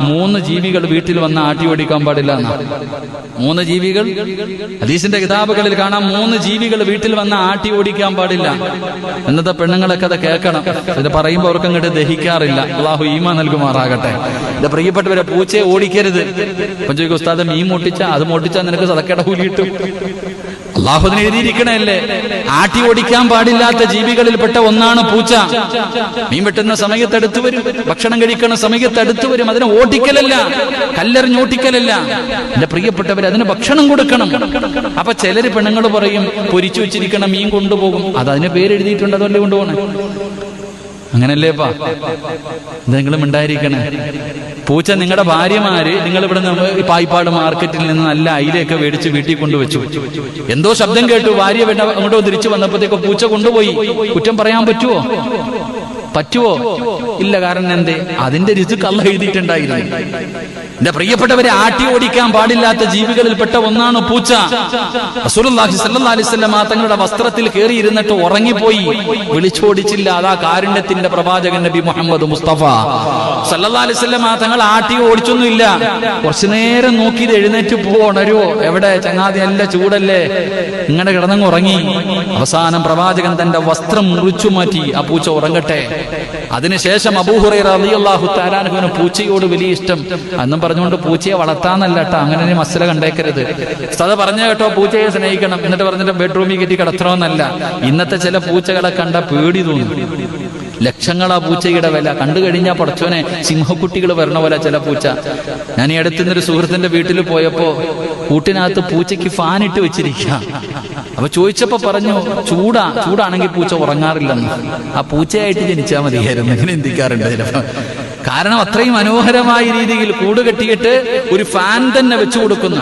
മൂന്ന് ജീവികൾ വീട്ടിൽ വന്ന് ആട്ടി ഓടിക്കാൻ പാടില്ല മൂന്ന് ജീവികൾ? ഹദീസിന്റെ കിതാബുകളിൽ കാണാം മൂന്ന് ജീവികൾ വീട്ടിൽ വന്ന് ആട്ടി ഓടിക്കാൻ പാടില്ല. എന്നത്തെ പെണ്ണുങ്ങളൊക്കെ അത് കേൾക്കണം. ഇത് പറയുമ്പോൾ അവർക്ക് അങ്ങോട്ട് ദഹിക്കാറില്ല. അള്ളാഹു ഈമ നൽകുമാറാകട്ടെ. ഇത് പ്രിയപ്പെട്ടവരെ പൂച്ചയെ ഓടിക്കരുത്. ഉസ്താദ് മീൻ മുട്ടിച്ച? അത് മുട്ടിച്ചാൽ നിനക്ക് സതക്കട കൂലി കിട്ടും? അള്ളാഹുദിന് എഴുതിയിരിക്കണല്ലേ ആട്ടി ഓടിക്കാൻ പാടില്ലാത്ത ജീവികളിൽപ്പെട്ട ഒന്നാണ് പൂച്ച. മീൻ വെട്ടുന്ന സമയത്ത് അടുത്ത് വരും. ഭക്ഷണം കഴിക്കുന്ന സമയത്ത് അടുത്ത് വരും. അതിനെ ഓടിക്കലല്ല കല്ലെറിഞ്ഞ് ഓട്ടിക്കലല്ല. എന്റെ പ്രിയപ്പെട്ടവർ അതിന് ഭക്ഷണം കൊടുക്കണം. അപ്പൊ ചിലര് പെണ്ണുങ്ങൾ പറയും പൊരിച്ചു വെച്ചിരിക്കണം മീൻ കൊണ്ടുപോകും. അത് അതിന് പേരെഴുതിയിട്ടുണ്ട് അതല്ലേ കൊണ്ടുപോകണേ അങ്ങനല്ലേപ്പാ എന്തെങ്കിലും ഉണ്ടായിരിക്കണേ പൂച്ച നിങ്ങളുടെ ഭാര്യമാര് നിങ്ങൾ ഇവിടെ നിന്ന് പായ്പാട് മാർക്കറ്റിൽ നിന്ന് നല്ല അയിലയൊക്കെ മേടിച്ച് വീട്ടിൽ കൊണ്ടുവച്ചു. എന്തോ ശബ്ദം കേട്ടു. ഭാര്യ വേണ്ട അങ്ങോട്ടോ തിരിച്ചു വന്നപ്പോഴത്തേക്കോ പൂച്ച കൊണ്ടുപോയി. കുറ്റം പറയാൻ പറ്റുമോ പറ്റുമോ ഇല്ല കാരണം എന്തേ? അതിന്റെ രുചി കള്ള എഴുതിയിട്ടുണ്ടായിരുന്നു. എന്റെ പ്രിയപ്പെട്ടവരെ ആട്ടി ഓടിക്കാൻ പാടില്ലാത്ത ജീവികളിൽപ്പെട്ട ഒന്നാണ് പൂച്ച. തങ്ങളുടെ വസ്ത്രത്തിൽ കയറിയിരുന്നിട്ട് ഉറങ്ങിപ്പോയി. വിളിച്ചോടിച്ചില്ല. അതാ കാരുണ്യത്തിന്റെ പ്രവാചകൻ നബി മുഹമ്മദ് മുസ്തഫ. വസല്ലം തങ്ങൾ ആട്ടി ഓടിച്ചൊന്നുമില്ല. കുറച്ചു നേരം നോക്കി എഴുന്നേറ്റ് പോണരുവോ എവിടെ? ചങ്ങാതി നല്ല ചൂടല്ലേ? ഇങ്ങനെ കിടന്നങ്ങ് ഉറങ്ങി. അവസാനം പ്രവാചകൻ തന്റെ വസ്ത്രം മുറിച്ചു മാറ്റി. ആ പൂച്ച ഉറങ്ങട്ടെ. അതിനുശേഷം അബൂഹുറൈറ റളിയല്ലാഹു പൂച്ചയോട് വലിയ ഇഷ്ടം. അന്നും പറഞ്ഞുകൊണ്ട് പൂച്ചയെ വളർത്താന്നല്ല കേട്ടോ അങ്ങനെ ഒരു മസല കണ്ടേക്കരുത്. സത പറഞ്ഞ കേട്ടോ പൂച്ചയെ സ്നേഹിക്കണം എന്നിട്ട് പറഞ്ഞിട്ട് ബെഡ്റൂമിൽ കെട്ടി കിടത്തണമെന്നല്ല. ഇന്നത്തെ ചില പൂച്ചകളെ കണ്ട പേടി തോന്നി. ലക്ഷങ്ങളാ പൂച്ചയുടെ വില. കണ്ടു കഴിഞ്ഞാൽ പടച്ചോനെ സിംഹക്കുട്ടികൾ വരണ പോലെ ചില പൂച്ച. ഞാൻ ഈ അടുത്തുനിന്നൊരു സുഹൃത്തിന്റെ വീട്ടിൽ പോയപ്പോ കൂട്ടിനകത്ത് പൂച്ചയ്ക്ക് ഫാൻ ഇട്ട് വെച്ചിരിക്കുക. അപ്പൊ ചോദിച്ചപ്പോ പറഞ്ഞു ചൂടാ ചൂടാണെങ്കിൽ പൂച്ച ഉറങ്ങാറില്ലെന്ന്. ആ പൂച്ചയായിട്ട് ജനിച്ചാൽ മതിയായിരുന്നു. ഇങ്ങനെ ചിന്തിക്കാറുണ്ട് കാരണം അത്രയും മനോഹരമായ രീതിയിൽ കൂട് കെട്ടിയിട്ട് ഒരു ഫാൻ തന്നെ വെച്ചു കൊടുക്കുന്നു.